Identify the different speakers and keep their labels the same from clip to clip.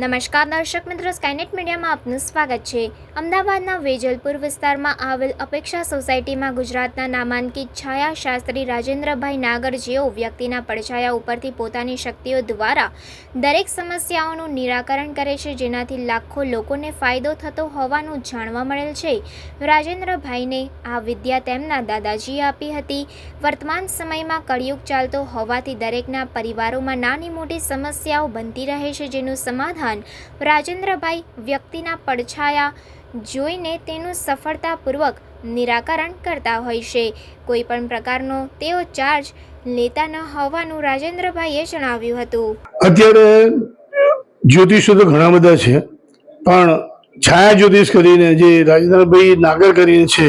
Speaker 1: નમસ્કાર દર્શક મિત્રો સ્કાયનેટ મીડિયામાં આપનું સ્વાગત છે. અમદાવાદના વેજલપુર વિસ્તારમાં આવેલ અપેક્ષા સોસાયટીમાં ગુજરાતના નામાંકિત છાયા શાસ્ત્રી રાજેન્દ્રભાઈ નાગર જેઓ વ્યક્તિના પડછાયા ઉપરથી પોતાની શક્તિઓ દ્વારા દરેક સમસ્યાઓનું નિરાકરણ કરે છે, જેનાથી લાખો લોકોને ફાયદો થતો હોવાનું જાણવા મળેલ છે. રાજેન્દ્રભાઈને આ વિદ્યા તેમના દાદાજીએ આપી હતી. વર્તમાન સમયમાં કળિયુગ ચાલતો હોવાથી દરેકના પરિવારોમાં નાની મોટી સમસ્યાઓ બનતી રહે છે, જેનું સમાધાન રાજેન્દ્રભાઈ વ્યક્તિના પડછાયા જોઈને તેનું સફળતાપૂર્વક નિરાકરણ કરતા હોય છે. કોઈ પણ પ્રકારનો તેઓ ચાર્જ લેતા ન હોવાનું રાજેન્દ્રભાઈએ જણાવ્યું હતું.
Speaker 2: અત્યારે જ્યોતિષો તો ઘણા બધા છે, પણ છાયા જ્યોતિષ કરીને જે રાજેન્દ્રભાઈ નાગર કરીને છે,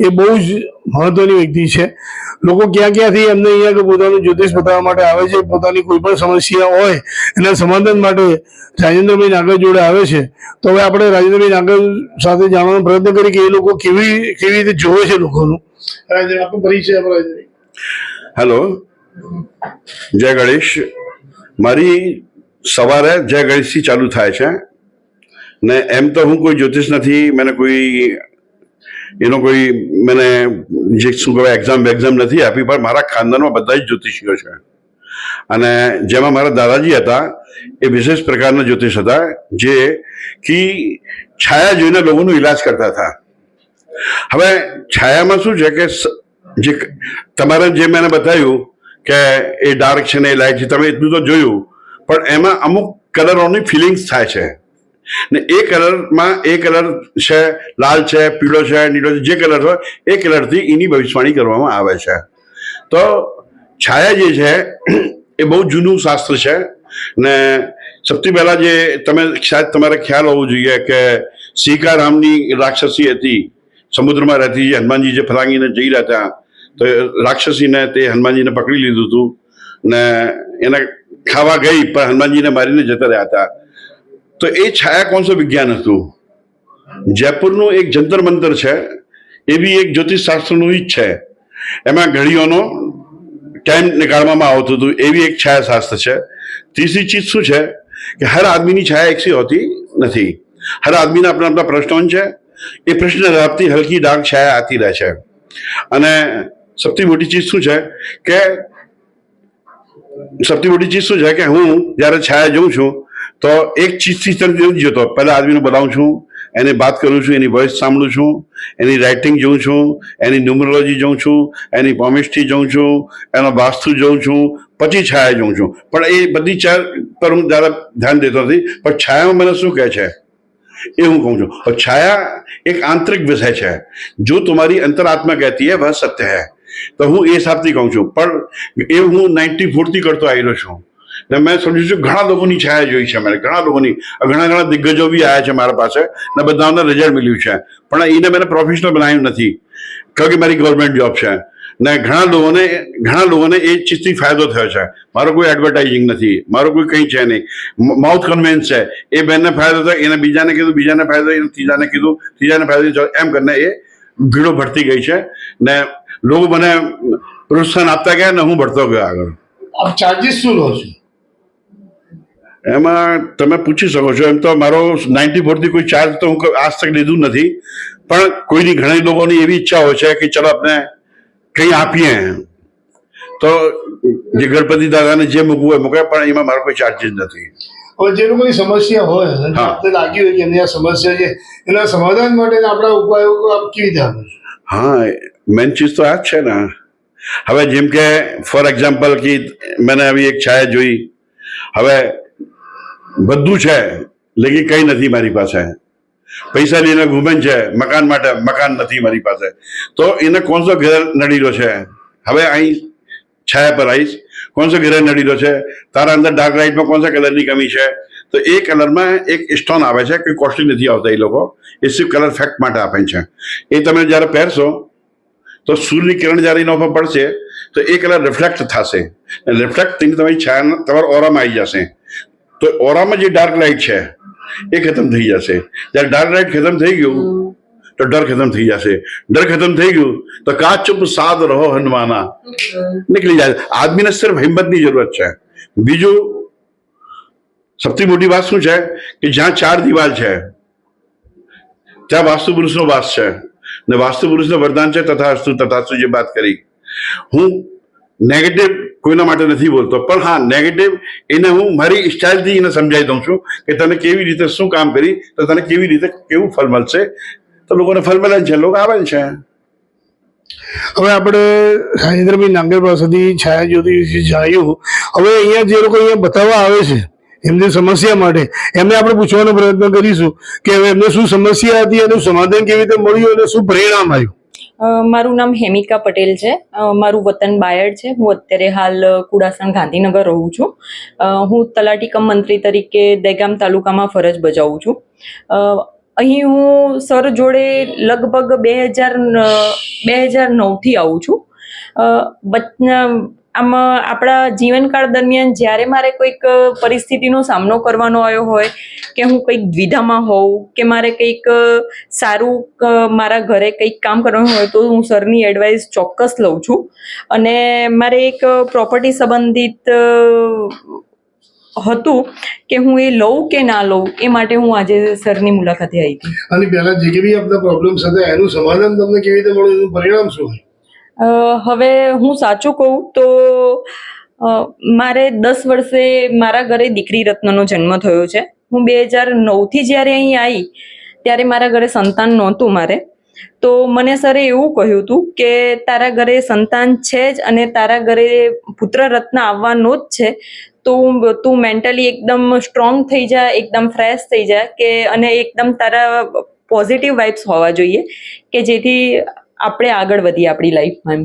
Speaker 2: એ બહુ જ મહત્વની વ્યક્તિ છે. લોકો ક્યાં ક્યાંથી એમને અહીંયા પોતાનું જ્યોતિષ બતાવવા માટે આવે છે, પોતાની કોઈ પણ સમસ્યા હોય, એના સમાધાન માટે રાજેન્દ્રભાઈ નાગર જોડે આવે છે. તો હવે આપણે રાજેન્દ્રભાઈ નાગર સાથે જાણવાનો પ્રયત્ન કરીએ કે એ લોકો કેવી કેવી રીતે જોવે છે લોકોનું. રાજેન્દ્ર આપણો પરિચય.
Speaker 3: હેલો. જય ગણેશ. મારી સવારે જય ગણેશથી ચાલુ થાય છે. ને એમ તો હું કોઈ જ્યોતિષ નથી, મને કોઈ, એનો કોઈ, મને જે શું કહેવાય એક્ઝામ એક્ઝામ નથી આપી, પણ મારા ખાનદાનમાં બધા જ જ્યોતિષીઓ છે. અને જેમાં મારા દાદાજી હતા, એ વિશેષ પ્રકારના જ્યોતિષ હતા, જે કે છાયા જોઈને લોકોનો ઈલાજ કરતા હતા. હવે છાયામાં શું છે કે જે તમારે જે મેં બતાવ્યું કે એ ડાર્ક છે ને એ લાઇટ છે, તમે એટલું તો જોયું, પણ એમાં અમુક કલરોની ફિલિંગ્સ થાય છે. ને એ કલરમાં એ કલર છે, લાલ છે, પીળો છે, નીલો છે, જે કલર હોય, એ કલરથી એની ભવિષ્યવાણી કરવામાં આવે છે. તો છાયા જે છે, એ બહુ જૂનું શાસ્ત્ર છે ને સૌથી પહેલાં જે તમે શાયદ તમારે ખ્યાલ હોવો જોઈએ કે સીકારામની રાક્ષસી હતી, સમુદ્રમાં રહેતી જે હનુમાનજી જે ફલાંગીને જઈ રહ્યા હતા, તો રાક્ષસીને તે હનુમાનજીને પકડી લીધું હતું ને એને ખાવા ગઈ, પણ હનુમાનજીને મારીને જતા રહ્યા હતા. તો એ છાયા કોણસો વિજ્ઞાન હતું. જયપુરનું એક જંતર મંતર છે, એ બી એક જ્યોતિષ શાસ્ત્રનું જ છે. એમાં ઘડીઓનો ટાઈમ નીકાળવામાં આવતું હતું એવી એક છાયા શાસ્ત્ર છે. ત્રીજી ચીજ શું છે? કે હર આદમીની છાયા એકસી હોતી નથી. હર આદમીના આપણા આપણા પ્રશ્નો છે, એ પ્રશ્ન આપતી હલકી ડાર્ક છાયા આતી રહે છે. અને સૌથી મોટી ચીજ શું છે? કે સૌથી મોટી ચીજ શું છે? કે હું જ્યારે છાયા જોઉં છું તો એક ચીજથી તરફ જ જતો પહેલાં આદમીને બોલાવું છું, એને વાત કરું છું, એની વોઇસ સાંભળું છું, એની રાઇટિંગ જોઉં છું, એની ન્યુમરોલોજી જોઉં છું, એની કોમિસ્ટ્રી જોઉં છું, એનો વાસ્તુ જોઉં છું, પછી છાયા જોઉં છું. પણ એ બધી ચાર પર હું જરા ધ્યાન દેતો નથી, પણ છાયામાં મને શું કહે છે? એ હું કહું છું. છાયા એક આંતરિક વિષય છે. જો તમારી અંતરાત્મા કહેતી હે, વહ સત્ય હે. તો હું એ હિસાબથી કહું છું. પણ એ હું નાઇન્ટી ફોરથી કરતો આવેલો છું. ને મેં સમજુ છું, ઘણા લોકોની છાયા જોઈ છે મને ઘણા લોકોની ઘણા ઘણા દિગ્ગજો બી આવ્યા છે મારા પાસે ને બધાને રિઝલ્ટ મળ્યું છે. પણ એને મેં પ્રોફેશનલ બનાવ્યું નથી. કારણ કે મારી ગવર્મેન્ટ જોબ છે. ને ઘણા લોકોને ઘણા લોકોને એ ચીજથી ફાયદો થયો છે. મારો કોઈ એડવર્ટાઇઝિંગ નથી, મારો કોઈ કંઈ છે નહીં. માઉથ કન્વેન્સ છે. એ બેનને ફાયદો થયો, એને બીજાને કીધું, બીજાને ફાયદો એને ત્રીજાને કીધું, ત્રીજાને ફાયદો. એમ કરીને એ ભીડો ભરતી ગઈ છે. ને લોકો મને પ્રોત્સાહન આપતા ગયા ને હું ભરતો ગયો આગળ.
Speaker 2: આપ ચાર્જીસ શું લો છો?
Speaker 3: એમાં તમે પૂછી શકો છો એમ તો મારો નાઇન્ટી ફોરથી કોઈ ચાર્જ તો હું આજ તક લીધું નથી. પણ કોઈની ઘણા લોકોની એવી ઈચ્છા હોય છે કે ચલો આપણે કંઈ આપીએ તો જે ગણપતિ દાદાને જે મૂકવું હોય મૂકે પણ એમાં મારો કોઈ ચાર્જીસ નથી.
Speaker 2: હવે જે લોકોની સમસ્યા હોય લાગ્યું હોય કે એમની આ સમસ્યા છે એના સમાધાન માટે આપણા ઉપાયો આપ કેવી રીતે આપો
Speaker 3: હા મેન ચીજ તો આ જ છે ને. હવે જેમ કે ફોર એક્ઝામ્પલ કે મેં આવી એક છાયા જોઈ. હવે બધું છે, લેકિન કંઈ નથી મારી પાસે. પૈસા લઈને ઘૂમે છે, મકાન માટે મકાન નથી મારી પાસે. તો એને કોણસો ઘેર નડીલો છે? હવે અહીં છાયા પર આવીશ કોણસો ઘેર નડીલો છે? તારા અંદર ડાર્ક લાઇટમાં કોણસા કલરની કમી છે? તો એ કલરમાં એક સ્ટોન આવે છે, કોઈ કોસ્ટલી નથી આવતા એ લોકો. એ સિર્ફ કલર ફેક્ટ માટે આપે છે. એ તમે જ્યારે પહેરશો, તો સૂર્યની કિરણ જ્યારે એના ઉપર પડશે, તો એ કલર રિફ્લેક્ટ થશે. રિફ્લેક્ટ થઈને તમારી છાયા તમારા ઓરામાં આવી જશે. તો ઓરામાં જે ડાર્ક લાઇટ છે એ ખતમ થઈ જશે જ્યારે ડાર્ક લાઇટ ખતમ થઈ ગયું તો ડર ખતમ થઈ જશે ડર ખતમ થઈ ગયું તો કા ચુપ સાદ રહો હનવાના નીકળી જાય આદમીને સિર્ફ હિંમતની જરૂરત છે બીજું સૌથી મોટી વાત શું છે કે જ્યાં ચાર દિવાલ છે ત્યાં વાસ્તુ પુરુષનો વાસ છે ને વાસ્તુ પુરુષનું વરદાન છે તથાસ્તુ તથાસ્તુ જે વાત કરી હું નેગેટિવ કોઈના માટે નથી બોલતો. પણ હા નેગેટિવ એને હું મારી સ્ટાઇલથી એને સમજાવી દઉં છું કે તને કેવી રીતે શું કામ કરી, તો તને કેવી રીતે કેવું ફળ મળશે. તો લોકોને ફળ મળે છે, લોકો આવે છે.
Speaker 2: હવે આપણે રાજેન્દ્રભાઈ નાંગર પાસેથી છાયા જ્યોતિ જાણ્યું. હવે અહીંયા જે લોકો અહીંયા બતાવવા આવે છે, એમની સમસ્યા માટે, એમને આપણે પૂછવાનો પ્રયત્ન કરીશું કે હવે એમને શું સમસ્યા હતી એનું સમાધાન કેવી રીતે મળ્યું અને શું પરિણામ આવ્યું?
Speaker 4: મારું નામ હેમિકા પટેલ છે. મારું વતન બાયડ છે. હું અત્યારે હાલ કુડાસણ ગાંધીનગર રહું છું. હું તલાટી કમ મંત્રી તરીકે દહેગામ તાલુકામાં ફરજ બજાવું છું. અહીં હું સર જોડે લગભગ બે હજાર બે હજાર નવથી આવું છું. આમાં, આપણા જીવનકાળ દરમિયાન જ્યારે મારે કોઈક પરિસ્થિતિનો સામનો કરવાનો આવ્યો હોય, કે હું કંઈક દ્વિધામાં હોઉં, કે મારે કંઈક સારું મારા ઘરે કંઈક કામ કરવાનું હોય, તો હું સરની એડવાઇસ ચોક્કસ લઉં છું. અને મારે એક પ્રોપર્ટી સંબંધિત હતું કે હું એ લઉં કે ના લઉં, એ માટે હું આજે સરની મુલાકાતે આવી હતી
Speaker 2: અને પહેલા જે બી આપણા પ્રોબ્લેમ્સ હતા એનું સમાધાન તમને કેવી રીતે મળ્યું, એનું પરિણામ શું?
Speaker 4: હવે હું સાચું કહું તો મારે દસ વર્ષે મારા ઘરે દીકરી રત્નનો જન્મ થયો છે. હું બે હજાર નવથી જ્યારે અહીં આવી ત્યારે મારા ઘરે સંતાન નહોતું મારે. તો મને સરે એવું કહ્યું હતું કે તારા ઘરે સંતાન છે જ અને તારા ઘરે પુત્ર રત્ન આવવાનો જ છે. તો, તું મેન્ટલી એકદમ સ્ટ્રોંગ થઈ જા, એકદમ ફ્રેશ થઈ જા કે, અને એકદમ તારા પોઝિટિવ વાઇબ્સ હોવા જોઈએ કે જેથી આપણે આગળ વધીએ આપણી લાઈફમાં એમ.